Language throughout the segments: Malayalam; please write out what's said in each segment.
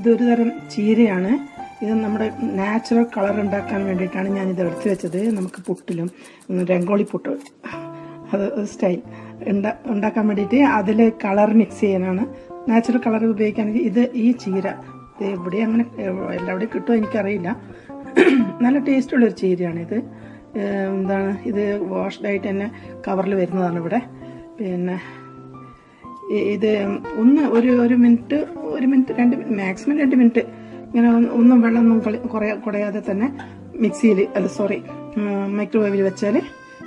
ഇതൊരു തരം ചീരയാണ്. ഇത് നമ്മുടെ നാച്ചുറൽ കളർ ഉണ്ടാക്കാൻ വേണ്ടിയിട്ടാണ് ഞാനിത് എടുത്തു വെച്ചത്. നമുക്ക് പുട്ടിലും രംഗോളി പുട്ട് അത് സ്റ്റൈൽ ഉണ്ടാ ഉണ്ടാക്കാൻ വേണ്ടിയിട്ട് അതിൽ കളർ മിക്സ് ചെയ്യാനാണ്. നാച്ചുറൽ കളർ ഉപയോഗിക്കുകയാണെങ്കിൽ ഇത് ഈ ചീര ഇത് എവിടെ അങ്ങനെ എല്ലാവിടെയും കിട്ടുമോ എനിക്കറിയില്ല. നല്ല ടേസ്റ്റുള്ളൊരു ചീരയാണിത്. എന്താണ് ഇത് വാഷ്ഡായിട്ട് തന്നെ കവറിൽ വരുന്നതാണ് ഇവിടെ. പിന്നെ ഇത് ഒന്ന് ഒരു ഒരു മിനിറ്റ് ഒരു മിനിറ്റ് രണ്ട് മാക്സിമം രണ്ട് മിനിറ്റ്. ഇങ്ങനെ ഒന്ന് വെള്ളമൊന്നും കുറയ കുടയാതെ തന്നെ മിക്സിയിൽ അല്ല സോറി മൈക്രോവേവിൽ വെച്ചാൽ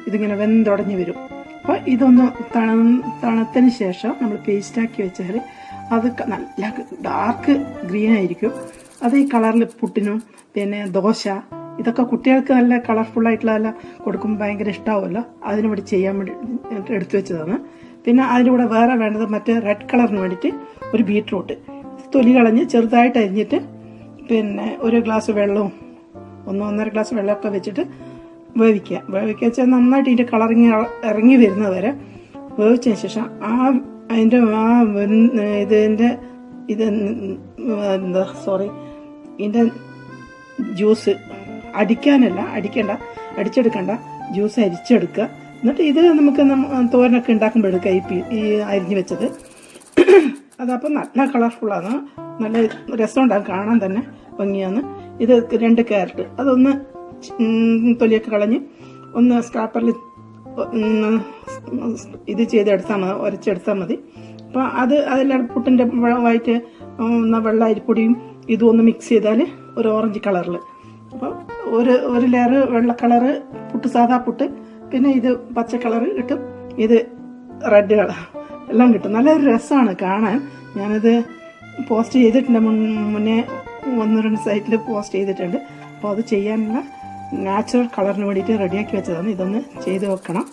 ഇതിങ്ങനെ വെന്തുടഞ്ഞ് വരും. അപ്പോൾ ഇതൊന്ന് തണ തണുത്തതിന് ശേഷം നമ്മൾ പേസ്റ്റാക്കി വെച്ചാൽ അത് നല്ല ഡാർക്ക് ഗ്രീൻ ആയിരിക്കും. അത് ഈ കളറിൽ പുട്ടിനും പിന്നെ ദോശ ഇതൊക്കെ കുട്ടികൾക്ക് നല്ല കളർഫുൾ ആയിട്ടുള്ള കൊടുക്കുമ്പോൾ ഭയങ്കര ഇഷ്ടമാവുമല്ലോ അതിനു വേണ്ടി ചെയ്യാൻ വേണ്ടി എടുത്തു വെച്ചതാണ്. പിന്നെ അതിന്റെ കൂടെ വേറെ വേണ്ടത് മറ്റേ റെഡ് കളറിന് വേണ്ടിയിട്ട് ഒരു ബീട്രൂട്ട് തൊലി കളഞ്ഞ് ചെറുതായിട്ട് അരിഞ്ഞിട്ട് പിന്നെ ഒരു ഗ്ലാസ് വെള്ളവും ഒന്ന് ഒന്നര ഗ്ലാസ് വെള്ളമൊക്കെ വെച്ചിട്ട് വേവിക്കുക. വേവിക്കുക വെച്ചാൽ നന്നായിട്ട് ഇതിന്റെ കളറിങ് ഇറങ്ങി വരുന്നത് വരെ വേവിച്ചതിന് ശേഷം ആ അതിന്റെ ആ ഇതിന്റെ ഇത് എന്താ സോറി ഇതിന്റെ ജ്യൂസ് അടിക്കാനല്ല അടിക്കണ്ട അടിച്ചെടുക്കണ്ട ജ്യൂസ് അരിച്ചെടുക്കുക. എന്നിട്ട് ഇത് നമുക്ക് തോരനൊക്കെ ഉണ്ടാക്കുമ്പോൾ എടുക്കാം ഈ ഈ അരിഞ്ഞു വെച്ചത്. അതപ്പോൾ നല്ല കളർഫുള്ളാണ് നല്ല രസമുണ്ടാകും കാണാൻ തന്നെ ഭംഗിയാണ്. ഇത് രണ്ട് ക്യാരറ്റ് അതൊന്ന് തൊലിയൊക്കെ കളഞ്ഞ് ഒന്ന് സ്ക്രാപ്പറിൽ ഇത് ചെയ്തെടുത്താൽ മതി ഉരച്ചെടുത്താൽ മതി. അപ്പോൾ അത് അതിൽ പുട്ടിന്റെ വൈറ്റ് വെള്ള അരിപ്പൊടിയും ഇതും ഒന്ന് മിക്സ് ചെയ്താൽ ഒരു ഓറഞ്ച് കളറിൽ അപ്പോൾ ഒരു ഒരു ലെയർ വെള്ള കളറ് പുട്ട് സാധാ പുട്ട് പിന്നെ ഇത് പച്ച കളർ കിട്ടും. ഇത് റെഡ് കളർ എല്ലാം കിട്ടും. നല്ലൊരു രസമാണ് കാണാൻ. ഞാനത് പോസ്റ്റ് ചെയ്തിട്ടുണ്ട്. മുന്നേ ഒന്ന് രണ്ട് സൈറ്റിൽ പോസ്റ്റ് ചെയ്തിട്ടുണ്ട്. അപ്പോൾ അത് ചെയ്യാനുള്ള നാച്ചുറൽ കളറിന് വേണ്ടിയിട്ട് റെഡിയാക്കി വെച്ചതാണ്. ഇതൊന്ന് ചെയ്ത് വെക്കണം.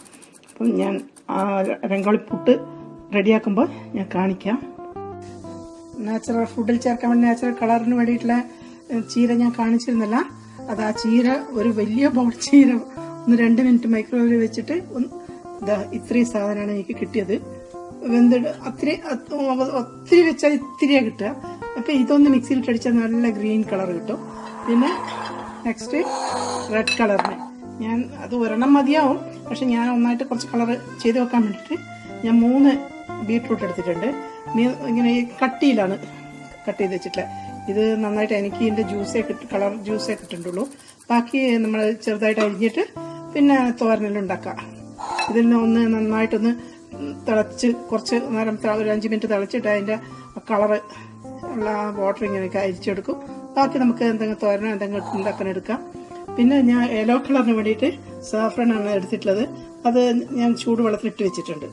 അപ്പം ഞാൻ ആ രംഗോളി പുട്ട് റെഡിയാക്കുമ്പോൾ ഞാൻ കാണിക്കാം. നാച്ചുറൽ ഫുഡിൽ ചേർക്കാൻ വേണ്ടി നാച്ചുറൽ കളറിന് വേണ്ടിയിട്ടുള്ള ചീര ഞാൻ കാണിച്ചിരുന്നില്ല. അത് ആ ചീര ഒരു വലിയ ബൗൾ ചീര ഒന്ന് രണ്ട് മിനിറ്റ് മൈക്രോവേവിൽ വെച്ചിട്ട് ഇതാ ഇത്രയും സാധനമാണ് എനിക്ക് കിട്ടിയത്. വെന്തിട്ട് അത്തിരി ഒത്തിരി വെച്ചാൽ ഇത്തിരിയാണ് കിട്ടുക. അപ്പം ഇതൊന്ന് മിക്സിയിൽ അടിച്ചാൽ നല്ല ഗ്രീൻ കളർ കിട്ടും. പിന്നെ നെക്സ്റ്റ് റെഡ് കളറിന് ഞാൻ അത് ഒരെണ്ണം മതിയാവും. പക്ഷെ ഞാൻ ഒന്നായിട്ട് കുറച്ച് കളർ ചെയ്ത് വെക്കാൻ വേണ്ടിയിട്ട് ഞാൻ മൂന്ന് ബീട്രൂട്ട് എടുത്തിട്ടുണ്ട്. ഇങ്ങനെ കട്ടിയിലാണ് കട്ട് ചെയ്ത് വെച്ചിട്ടുള്ളത്. ഇത് നന്നായിട്ട് എനിക്ക് ഇതിന്റെ ജ്യൂസേ കിട്ടും കളർ ജ്യൂസേ കിട്ടുന്നുള്ളൂ ബാക്കി നമ്മൾ ചെറുതായിട്ട് അരിഞ്ഞിട്ട് പിന്നെ തോരനെല്ലാം ഉണ്ടാക്കാം ഇതിൽ നിന്ന് ഒന്ന് നന്നായിട്ടൊന്ന് തിളച്ച് കുറച്ച് നേരം ഒരു അഞ്ച് മിനിറ്റ് തിളച്ചിട്ട് അതിന്റെ കളറ് ഉള്ള വാട്ടർ ഇങ്ങനെയൊക്കെ അരിച്ചെടുക്കും. ബാക്കി നമുക്ക് എന്തെങ്കിലും തോരനോ എന്തെങ്കിലും ഉണ്ടാക്കാൻ എടുക്കാം. പിന്നെ ഞാൻ യെല്ലോ കളറിന് വേണ്ടിയിട്ട് സാഫ്രൺ ആണ് എടുത്തിട്ടുള്ളത്. അത് ഞാൻ ചൂടുവെള്ളത്തിലിട്ട് വെച്ചിട്ടുണ്ട്.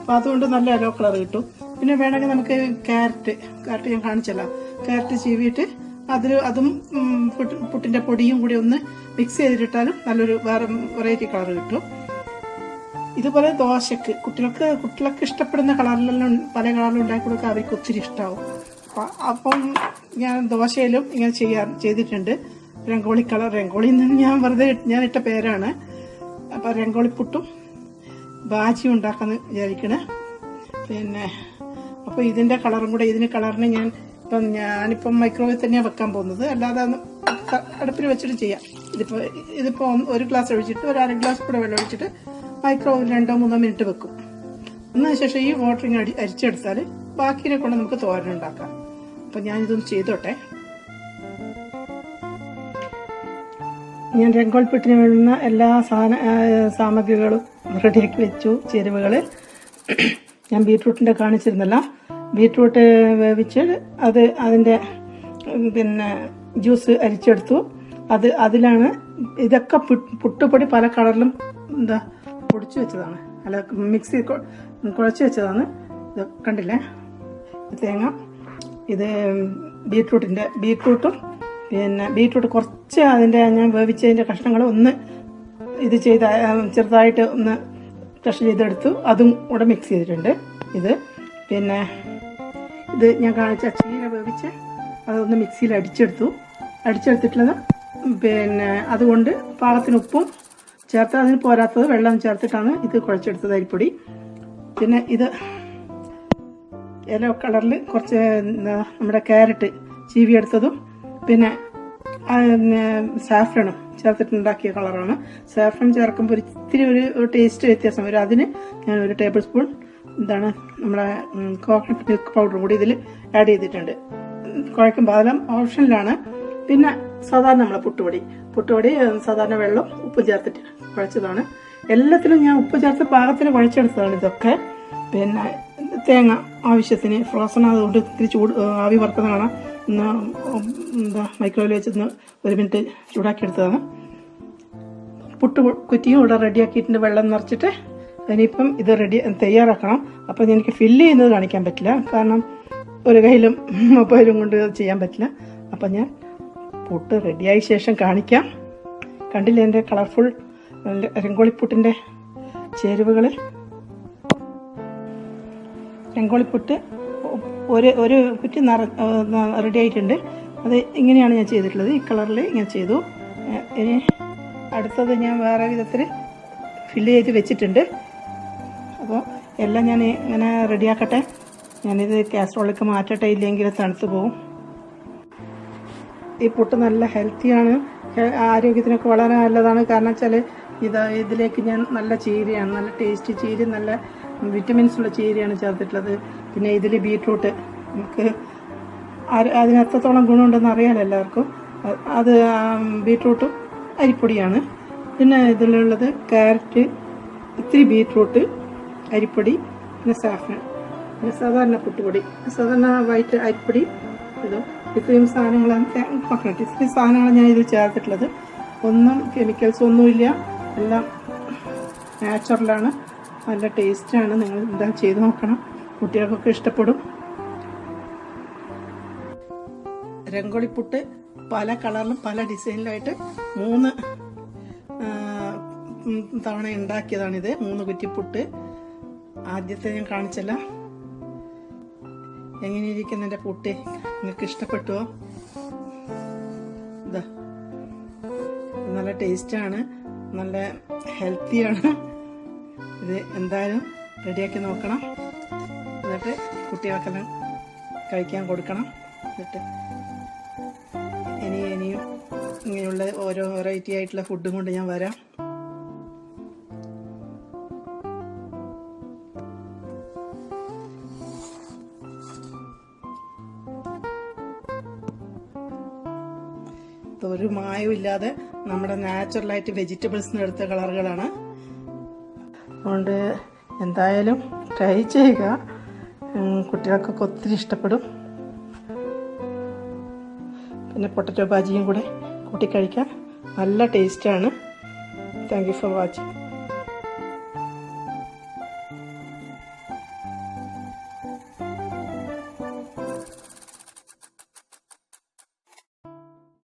അപ്പോൾ അതുകൊണ്ട് നല്ല യെല്ലോ കളർ കിട്ടും. പിന്നെ വേണമെങ്കിൽ നമുക്ക് ക്യാരറ്റ് ക്യാരറ്റ് ഞാൻ കാണിച്ചല്ലോ. ക്യാരറ്റ് ചീവിയിട്ട് അതിൽ അതും പുട്ടിന്റെ പൊടിയും കൂടി ഒന്ന് മിക്സ് ചെയ്തിട്ടാലും നല്ലൊരു വേറെ വെറൈറ്റി കളർ കിട്ടും. ഇതുപോലെ ദോശക്ക് കുട്ടികൾക്ക് കുട്ടികൾക്ക് ഇഷ്ടപ്പെടുന്ന കളറിലെല്ലാം പല കളറിലും ഉണ്ടാക്കി കൊടുക്കാൻ അവർക്ക് ഒത്തിരി ഇഷ്ടമാവും അപ്പൊ ഞാൻ ദോശയിലും ഇങ്ങനെ ചെയ്യാൻ ചെയ്തിട്ടുണ്ട്. രംഗോളി കളർ രംഗോളി എന്ന് ഞാൻ വെറുതെ ഞാൻ ഇട്ട പേരാണ്. അപ്പൊ രംഗോളി പുട്ടും ബാജിയും ഉണ്ടാക്കാന്ന് വിചാരിക്കണേ. പിന്നെ അപ്പോൾ ഇതിന്റെ കളറും കൂടെ ഇതിന് കളറിന് ഞാൻ ഇപ്പം ഞാനിപ്പം മൈക്രോവേവ് തന്നെയാണ് വെക്കാൻ പോകുന്നത്. അല്ലാതെ അടുപ്പിൽ വെച്ചിട്ട് ചെയ്യാം. ഇതിപ്പോൾ ഇതിപ്പോൾ ഒരു ഗ്ലാസ് ഒഴിച്ചിട്ട് ഒരു അര ഗ്ലാസ് കൂടെ വെള്ളം ഒഴിച്ചിട്ട് മൈക്രോവേവ് രണ്ടോ മൂന്നോ മിനിറ്റ് വെക്കും. അതിന് ശേഷം ഈ വാട്ടറിങ് അടി അരിച്ചെടുത്താൽ ബാക്കിനെ കൊണ്ട് നമുക്ക് തോരൻ ഉണ്ടാക്കാം. അപ്പം ഞാനിതൊന്ന് ചെയ്തോട്ടെ. ഞാൻ രംഗോൾപ്പെട്ടിന് വേണ്ടുന്ന എല്ലാ സാധന സാമഗ്രികളും റെഡിയാക്കി വെച്ചു. ചേരുവകൾ ഞാൻ ബീട്രൂട്ടിന്റെ കാണിച്ചിരുന്നല്ലോ. ബീട്രൂട്ട് വേവിച്ച് അത് അതിന്റെ പിന്നെ ജ്യൂസ് അരിച്ചെടുത്തു. അത് അതിലാണ് ഇതൊക്കെ പുട്ടുപൊടി പല കളറിലും എന്താ പൊടിച്ചു വെച്ചതാണ്. അല്ല മിക്സി കുഴച്ച് വെച്ചതാണ്. ഇത് കണ്ടില്ലേ? തേങ്ങ ഇത് ബീട്രൂട്ടിന്റെ ബീട്രൂട്ടും പിന്നെ ബീട്രൂട്ട് കുറച്ച് അതിന്റെ ഞാൻ വേവിച്ചതിന്റെ കഷ്ണങ്ങൾ ഒന്ന് ഇത് ചെയ്ത ചെറുതായിട്ട് ഒന്ന് ക്രഷ് ചെയ്തെടുത്തു. അതും കൂടെ മിക്സ് ചെയ്തിട്ടുണ്ട്. ഇത് പിന്നെ ഇത് ഞാൻ കാണിച്ച ചീര വേവിച്ച് അതൊന്ന് മിക്സിയിൽ അടിച്ചെടുത്തു. അടിച്ചെടുത്തിട്ടുള്ളത് പിന്നെ അതുകൊണ്ട് പാകത്തിന് ഉപ്പും ചേർത്ത് അതിന് പോരാത്തത് വെള്ളം ചേർത്തിട്ടാണ് ഇത് കുഴച്ചെടുത്തത് അരിപ്പൊടി. പിന്നെ ഇത് യെല്ലോ കളറിൽ കുറച്ച് നമ്മുടെ ക്യാരറ്റ് ചീവി എടുത്തതും പിന്നെ സാഫ്രണും ചേർത്തിട്ടുണ്ടാക്കിയ കളറാണ് സാഫ്രൺ ചേർക്കുമ്പോൾ ഒരു ഇത്തിരി ഒരു ടേസ്റ്റ് വ്യത്യാസം വരും. അതിന് ഞാൻ ഒരു ടേബിൾ സ്പൂൺ എന്താണ് നമ്മുടെ കോക്കനട്ട് മിൽക്ക് പൗഡർ കൂടി ഇതിൽ ആഡ് ചെയ്തിട്ടുണ്ട്. കുഴക്കുമ്പോൾ അതെല്ലാം ഓപ്ഷനിലാണ് പിന്നെ സാധാരണ നമ്മളെ പുട്ടുപൊടി. പുട്ടുപൊടി സാധാരണ വെള്ളം ഉപ്പ് ചേർത്തിട്ട് കുഴച്ചതാണ്. എല്ലാത്തിലും ഞാൻ ഉപ്പ് ചേർത്ത് പാകത്തിന് കുഴച്ചെടുത്തതാണ് ഇതൊക്കെ. പിന്നെ തേങ്ങ ആവശ്യത്തിന് ഫ്രോസൺ ആയതുകൊണ്ട് ഇത്തിരി ചൂട് ആവി വറുത്തതാണ്. ഒന്ന് എന്താ മൈക്രോവേവ് വെച്ചൊന്ന് ഒരു മിനിറ്റ് ചൂടാക്കിയെടുത്തതാണ്. പുട്ട് കുറ്റിയും ഇവിടെ റെഡിയാക്കിയിട്ടുണ്ട് വെള്ളം നിറച്ചിട്ട്. ഇനിയിപ്പം ഇത് റെഡി തയ്യാറാക്കണം. അപ്പം എനിക്ക് ഫില്ല് ചെയ്യുന്നത് കാണിക്കാൻ പറ്റില്ല. കാരണം ഒരു കയ്യിലും മൊബൈലും കൊണ്ട് ചെയ്യാൻ പറ്റില്ല. അപ്പം ഞാൻ പുട്ട് റെഡിയായ ശേഷം കാണിക്കാം. കണ്ടില്ലേ എന്റെ കളർഫുൾ രംഗോളിപ്പുട്ടിന്റെ ചേരുവകൾ രംഗോളിപ്പുട്ട് ഒരു ഒരു കുറ്റി നിറ റെഡി ആയിട്ടുണ്ട്. അത് ഇങ്ങനെയാണ് ഞാൻ ചെയ്തിട്ടുള്ളത്. ഈ കളറിൽ ഇങ്ങനെ ചെയ്തു. ഇനി അടുത്തത് ഞാൻ വേറെ വിധത്തിൽ ഫില്ല് ചെയ്ത് വെച്ചിട്ടുണ്ട്. എല്ലാം ഞാൻ ഇങ്ങനെ റെഡിയാക്കട്ടെ? ഞാനിത് കാസറോളിലേക്ക് മാറ്റട്ടെ ഇല്ലെങ്കിൽ തണുത്ത് പോവും. ഈ പുട്ട് നല്ല ഹെൽത്തിയാണ് ആരോഗ്യത്തിനൊക്കെ വളരെ നല്ലതാണ്. കാരണം വെച്ചാൽ ഇത് ഇതിലേക്ക് ഞാൻ നല്ല ചീരയാണ്. നല്ല ടേസ്റ്റ് ചീര നല്ല വിറ്റമിൻസ് ഉള്ള ചീരയാണ് ചേർത്തിട്ടുള്ളത്. പിന്നെ ഇതിൽ ബീട്രൂട്ട് നമുക്ക് ആര്- അതിന് എത്രത്തോളം ഗുണമുണ്ടെന്ന് അറിയാലോ എല്ലാവർക്കും. അത് ബീട്രൂട്ടും അരിപ്പൊടിയാണ്. പിന്നെ ഇതിലുള്ളത് ക്യാരറ്റ് ഇത്തിരി ബീട്രൂട്ട് അരിപ്പൊടി പിന്നെ സാഫ്രൻ പിന്നെ സാധാരണ പുട്ടുപൊടി. സാധാരണ വൈറ്റ് അരിപ്പൊടി ഇതും ഇത്രയും സാധനങ്ങളാണ് കോക്കനട്ട് ഇത്രയും സാധനങ്ങളാണ് ഞാൻ ഇതിൽ ചേർത്തിട്ടുള്ളത്. ഒന്നും കെമിക്കൽസ് ഒന്നുമില്ല. എല്ലാം നാച്ചുറലാണ് നല്ല ടേസ്റ്റാണ് നിങ്ങൾ എന്താ ചെയ്ത് നോക്കണം. കുട്ടികൾക്കൊക്കെ ഇഷ്ടപ്പെടും. രംഗോളിപ്പുട്ട് പല കളറിലും പല ഡിസൈനിലായിട്ട് മൂന്ന് തവണ ഉണ്ടാക്കിയതാണിത്. മൂന്ന് കുറ്റിപ്പുട്ട്. ആദ്യത്തെ ഞാൻ കാണിച്ചല്ല. എങ്ങനെയിരിക്കുന്ന എന്റെ പുട്ടി നിങ്ങൾക്ക് ഇഷ്ടപ്പെട്ടുവോ? ഇതാ നല്ല ടേസ്റ്റാണ്. നല്ല ഹെൽത്തിയാണ്. ഇത് എന്തായാലും റെഡിയാക്കി നോക്കണം. എന്നിട്ട് കുട്ടികൾക്കെല്ലാം കഴിക്കാൻ കൊടുക്കണം. എന്നിട്ട് ഇനി ഇനിയും ഇങ്ങനെയുള്ള ഓരോ വെറൈറ്റി ആയിട്ടുള്ള ഫുഡും കൊണ്ട് ഞാൻ വരാം. ഒരു മായവും ഇല്ലാതെ നമ്മുടെ നാച്ചുറലായിട്ട് വെജിറ്റബിൾസിന് എടുത്ത കളറുകളാണ്. അതുകൊണ്ട് എന്തായാലും ട്രൈ ചെയ്യുക. കുട്ടികൾക്കൊക്കെ ഒത്തിരി ഇഷ്ടപ്പെടും. പിന്നെ പൊട്ടറ്റോ ബാജിയും കൂടെ കൂട്ടി നല്ല ടേസ്റ്റാണ് താങ്ക് യു ഫോർ വാച്ചിങ്